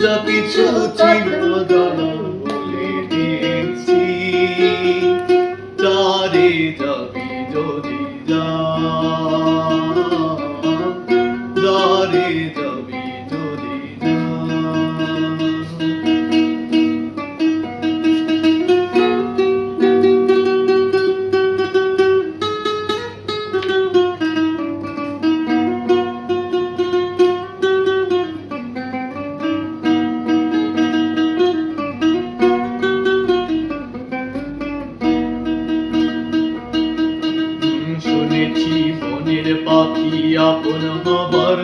যা কিছু ছিল তারে যাবি যদি যা দারে যাবি শুনেছি বনের পাখি আপন হবার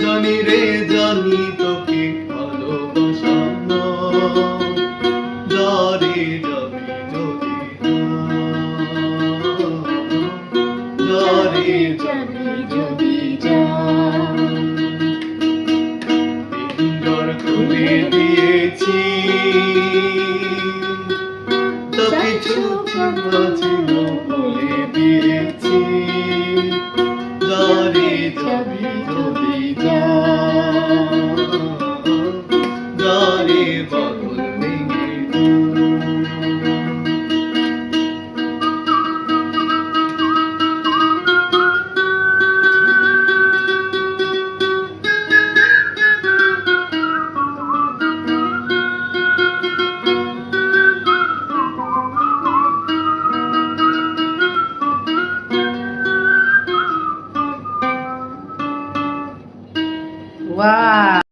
জানি রে, জানি তোকে ভালোবাসা যারে যাবি যদি যারে যাবি যদি দিয়েছি। কিছু কথা ছিল বলে দিয়েছি। জরে ছবি ছবি 哇。